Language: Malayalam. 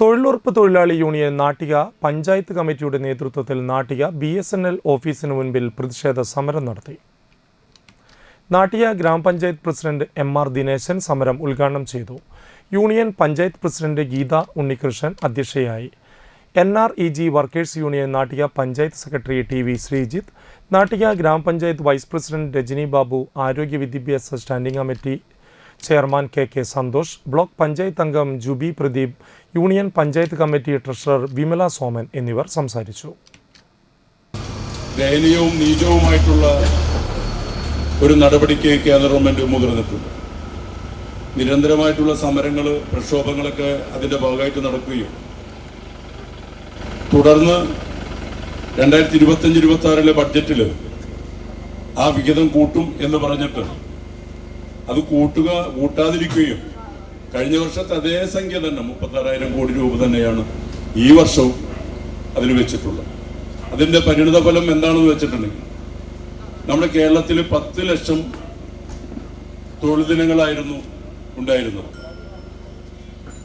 തൊഴിലുറപ്പ് തൊഴിലാളി യൂണിയൻ നാട്ടിക പഞ്ചായത്ത് കമ്മിറ്റിയുടെ നേതൃത്വത്തിൽ Nattika B S N L ഓഫീസിന് മുൻപിൽ പ്രതിഷേധ സമരം നടത്തി. നാട്ടിക ഗ്രാമപഞ്ചായത്ത് പ്രസിഡന്റ് എം ആർ ദിനേശൻ സമരം ഉദ്ഘാടനം ചെയ്തു. യൂണിയൻ പഞ്ചായത്ത് പ്രസിഡന്റ് ഗീത ഉണ്ണികൃഷ്ണൻ അധ്യക്ഷയായി. N R E G workers union Nattika panchayat secretary T V Sreejith Nattika ഗ്രാമപഞ്ചായത്ത് വൈസ് പ്രസിഡന്റ് രജനി ബാബു ആരോഗ്യ വിദ്യാഭ്യാസ standing committee chairman K K Santhosh block panchayat അംഗം Jubi Pradeep union panchayat committee treasurer Vimala Soman എന്നിവർ സംസാരിച്ചു. ദയനീയവും നീചവുമായിട്ടുള്ള ഒരു നടപടിക്ക് കേന്ദ്ര ഗവൺമെന്റ് മുതിർന്നിട്ടുണ്ട് നിരന്തരമായിട്ടുള്ള സമരങ്ങൾ പ്രക്ഷോഭങ്ങളൊക്കെ അതിന്റെ ഭാഗമായിട്ട് നടക്കുകയും തുടർന്ന് രണ്ടായിരത്തി ഇരുപത്തഞ്ച് ഇരുപത്തി ആറിലെ ബഡ്ജറ്റിൽ ആ വിഹിതം കൂട്ടും എന്ന് പറഞ്ഞിട്ട് അത് കൂട്ടുക കൂട്ടാതിരിക്കുകയും. കഴിഞ്ഞ വർഷത്തെ അതേ സംഖ്യ തന്നെ മുപ്പത്താറായിരം കോടി രൂപ തന്നെയാണ് ഈ വർഷവും അതിൽ വെച്ചിട്ടുള്ളത്. അതിന്റെ പരിണിത ഫലം എന്താണെന്ന് വെച്ചിട്ടുണ്ടെങ്കിൽ നമ്മുടെ കേരളത്തിൽ പത്ത് ലക്ഷം തൊഴിൽ ദിനങ്ങളായിരുന്നു ഉണ്ടായിരുന്നത്.